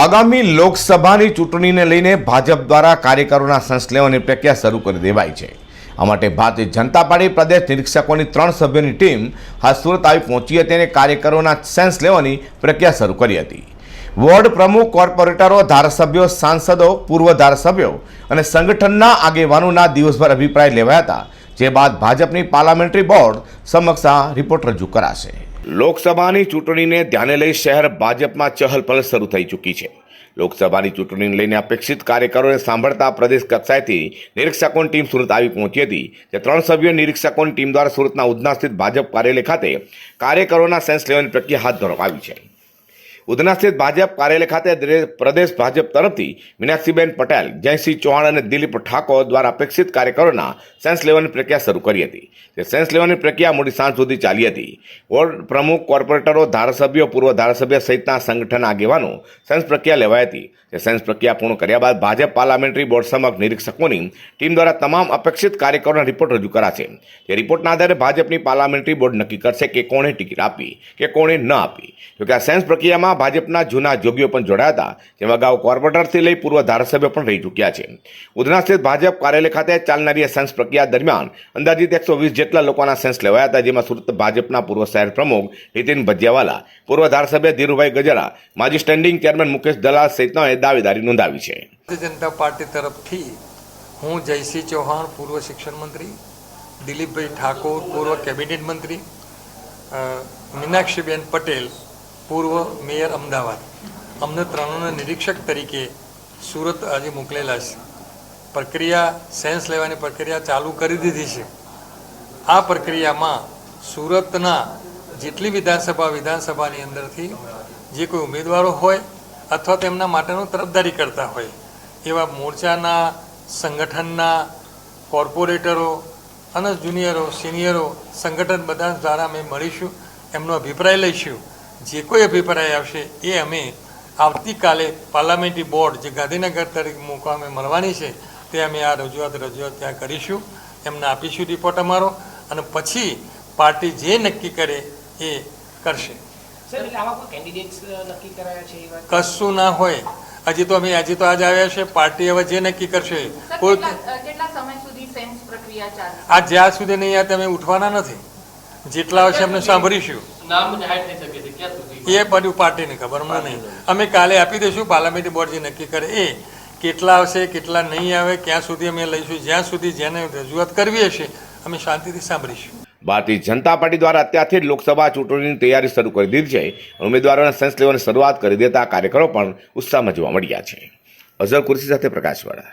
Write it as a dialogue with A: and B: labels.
A: આગામી લોકસભાની ચૂંટણીને લઈને ભાજપ દ્વારા કાર્યકરોના સંશ્લેવાની પ્રક્રિયા શરૂ કરી દેવાઈ છે. આ માટે ભારતીય જનતા પાર્ટી પ્રદેશ નિરીક્ષકોની ત્રણ સભ્યોની ટીમ હાલ સુરત આવી પહોંચી હતી અને કાર્યકરોના સેન્સ લેવાની પ્રક્રિયા શરૂ કરી હતી. વોર્ડ પ્રમુખ, કોર્પોરેટરો, ધારાસભ્યો, સાંસદો, પૂર્વ ધારાસભ્યો અને સંગઠનના આગેવાનોના દિવસભર અભિપ્રાય લેવાયા હતા, જે બાદ ભાજપની પાર્લામેન્ટરી બોર્ડ સમક્ષ આ રિપોર્ટ રજૂ કરાશે. લોકસભાની ચૂંટણીને ધ્યાને લઈ શહેર ભાજપમાં ચહલપહલ શરૂ થઈ ચૂકી છે. લોકસભાની ચૂંટણીને લઈને અપેક્ષિત કાર્યકરોને સાંભળતા પ્રદેશ કક્ષાએથી નિરીક્ષકોની ટીમ સુરત આવી પહોંચી હતી, જે ત્રણ સભ્યો નિરીક્ષકોની ટીમ દ્વારા સુરતના ઉધના સ્થિત ભાજપ કાર્યાલય ખાતે કાર્યકરોના સેન્સ લેવાની પ્રક્રિયા હાથ ધરવામાં આવી છે. ઉધના સ્થિત ભાજપ કાર્યાલય ખાતે પ્રદેશ ભાજપ તરફથી મીનાક્ષીબેન પટેલ, જયસિંહ ચૌહાણ અને દિલીપ ઠાકોર દ્વારા અપેક્ષિત કાર્યકરોના સેન્સ લેવાની પ્રક્રિયા શરૂ કરી હતી. તે સેન્સ લેવાની પ્રક્રિયા મોડી સાંજ સુધી ચાલી હતી. વોર્ડ પ્રમુખ, કોર્પોરેટરો, ધારાસભ્યો, પૂર્વ ધારાસભ્ય સહિતના સંગઠન આગેવાનો સેન્સ પ્રક્રિયા લેવાઈ હતી. તે સેન્સ પ્રક્રિયા પૂર્ણ કર્યા બાદ ભાજપ પાર્લામેન્ટરી બોર્ડ સમક્ષ નિરીક્ષકોની ટીમ દ્વારા તમામ અપેક્ષિત કાર્યકરોના રિપોર્ટ રજૂ કરાશે. તે રિપોર્ટના આધારે ભાજપની પાર્લામેન્ટરી બોર્ડ નક્કી કરશે કે કોણે ટિકિટ આપી, કે કોણે ન આપી. જોકે આ સેન્સ પ્રક્રિયામાં ભાજપના જૂના જોગીઓ પણ જોડાયા હતા, જેમાં અગાઉ કોર્પોરેટરથી લઈ પૂર્વ ધારાસભ્ય પણ રહી ચૂક્યા છે. ઉધના સ્થિત ભાજપ કાર્યાલય ખાતે ચાલનારી સેન્સ પ્રક્રિયા દરમિયાન અંદાજિત એકસો વીસ જેટલા લોકોના સેન્સ લેવાયા હતા, જેમાં સુરત ભાજપના પૂર્વ શહેર પ્રમુખ નીતિન ભજિયાવાલા, પૂર્વ ધારાસભ્ય ધીરુભાઈ ગજરા માજી સ્ટેન્ડિંગ ચેરમેન મુકેશ દલાલ સહિતનાએ દાવેદારી નોંધાવી છે.
B: જનતા પાર્ટી તરફથી હું જયસિંહ ચૌહાણ, પૂર્વ શિક્ષણ મંત્રી, દિલીપભાઈ ઠાકોર, પૂર્વ કેબિનેટ મંત્રી મીનાક્ષીબેન પટેલ પૂર્વ મેયર અમદાવાદ. અમને ત્રણોને નિરીક્ષક તરીકે સુરત આજે મોકલેલા છે. પ્રક્રિયા સેન્સ લેવાની પ્રક્રિયા ચાલુ કરી દીધી છે. આ પ્રક્રિયામાં સુરતના જેટલી વિધાનસભા વિધાનસભાની અંદરથી જે કોઈ ઉમેદવારો હોય અથવા તેમના માટેનું તરફદારી કરતા હોય, એવા મોરચાના, સંગઠનના કોર્પોરેટરો અને જુનિયરો, સિનિયરો, સંગઠન બધા દ્વારા અમે મળીશું, એમનો અભિપ્રાય લઈશું. જે કોઈ અભિપ્રાય આવશે એ અમે આવતીકાલે પાર્લામેન્ટરી બોર્ડ જે ગાંધીનગર તરીકે મુકામે મળવાની છે તે અમે આ રજૂઆત રજૂઆત ત્યાં કરીશું. એમને આપીશું રિપોર્ટ અમારો અને પછી પાર્ટી જે નક્કી કરે એ કરશે.
C: સર એટલે આમાં કોઈ કેન્ડિડેટ્સ નક્કી કરાયા છે એ વાત?
B: કશું ના હોય. હજી તો અમે હજી તો આજ આવ્યા છે. પાર્ટી હવે જે નક્કી કરશે કોઈ
D: કેટલા કેટલા સમય સુધી સેન્સ પ્રક્રિયા ચાલશે
B: આ જ્યાં સુધી નહીં આ તમે ઉઠવાના નથી. જેટલા હશે અમને સાંભળીશું.
C: નામ જાહેર થઈ શકે છે.
B: એ બધું પાર્ટીને ખબર મને નહીં. અમે કાલે આપી દઈશું પાર્લામેન્ટરી બોર્ડ જે નક્કી કરે. એ કેટલા આવશે કેટલા નહીં આવે ક્યાં સુધી અમે લઈશું જ્યાં સુધી જેને રજૂઆત કરવી હશે અમે શાંતિથી સાંભળીશું.
A: ભારતીય જનતા પાર્ટી દ્વારા અત્યારથી જ લોકસભા ચૂંટણીની તૈયારી શરૂ કરી દીધી છે. ઉમેદવારોના સેન્સ લેવાની શરૂઆત કરી દેતા કાર્યકરો પણ ઉત્સાહમાં જોવા મળ્યા છે. અઝર કુર્સી સાથે પ્રકાશવાળા.